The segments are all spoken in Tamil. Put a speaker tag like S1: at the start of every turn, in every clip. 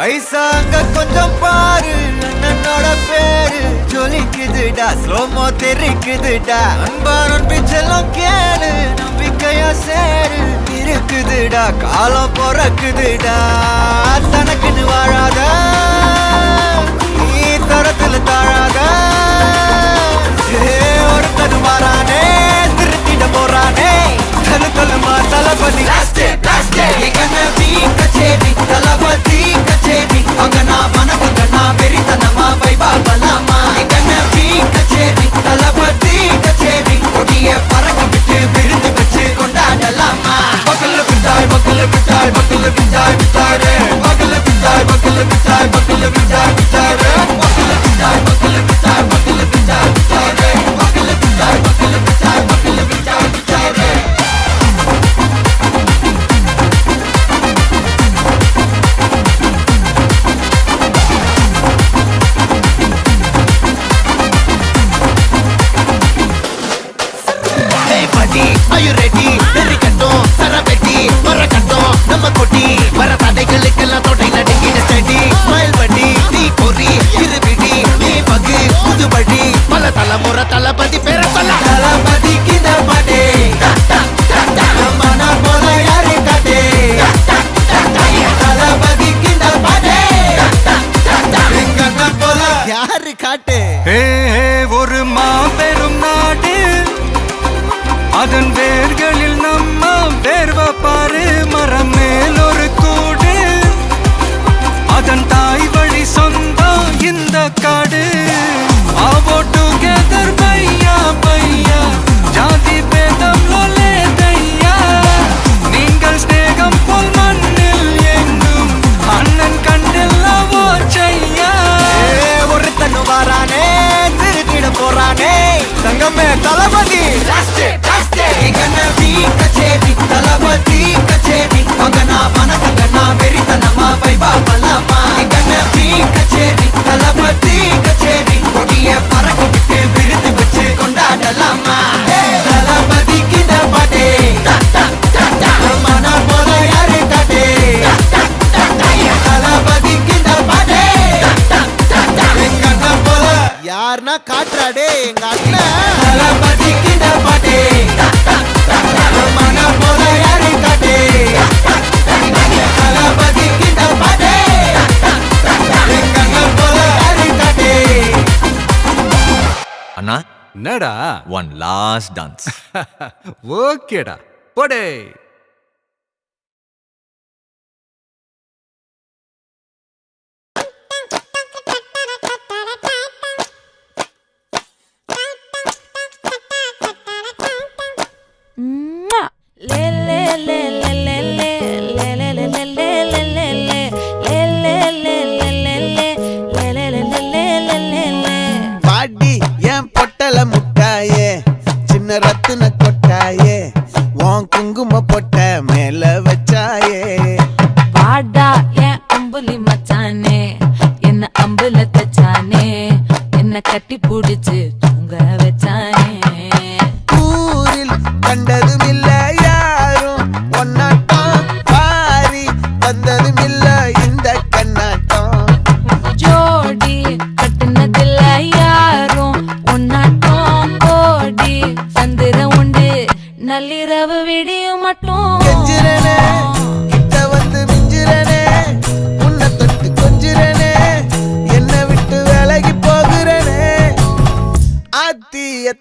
S1: சாங்க கொஞ்சம் பாரு அண்ணனோட பேரு. ஜொலிக்குதுடா ஸ்லோமோ தெரிக்குதுடா. அன்பான பிச்செல்லாம் கேளு நம்பிக்கையா சேரு. இருக்குதுடா காலம் பிறக்குதுடா. தனக்குன்னு வாழாத நீ தரத்துல தாழாத. बकल बिचार बकल बिचार बिचार रे बकल बिचार बकल बिचार बकल बिचार बिचार रे बकल बिचार बकल बिचार बकल बिचार बिचार रे बकल बिचार बकल बिचार बकल बिचार बिचार रे Hey buddy, are you ready? கொட்டி வர atentado. காட்டுறாடே எங்க அண்ணன் இந்த பாட்டே மன போல யாரு காட்டே இந்த பாட்டே எங்க அண்ணன் போல யாரு காட்டே
S2: அண்ணா
S3: என்னடா?
S2: ஒன் லாஸ்ட் டான்ஸ்
S3: ஓகேடா. பாடி.
S4: மச்சானே என்ன அம்புல தச்சானே என்ன கட்டி புடிச்சு தூங்க வச்சானே?
S5: ஊரில் கண்டதும் இல்ல யாரும். ஒன்னாட்டம் பாரி வந்ததும் இல்ல இந்த கண்ணாட்டம்.
S4: ஜோடி கட்டுனதில்ல யாரும். ஒன்னாட்டம் கோடி சந்திர உண்டு. நள்ளிரவு விடியும் மட்டும்.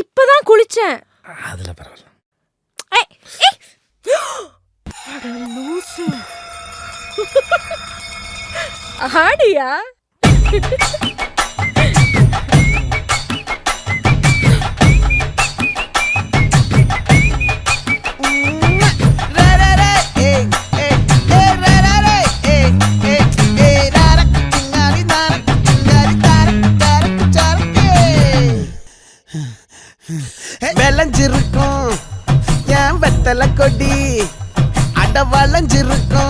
S6: இப்பதான் குளிச்சேன்.
S3: அதுல பரவாயில்ல.
S6: ஆடியா?
S5: கொடி அட வளைஞ்சிருக்கும்.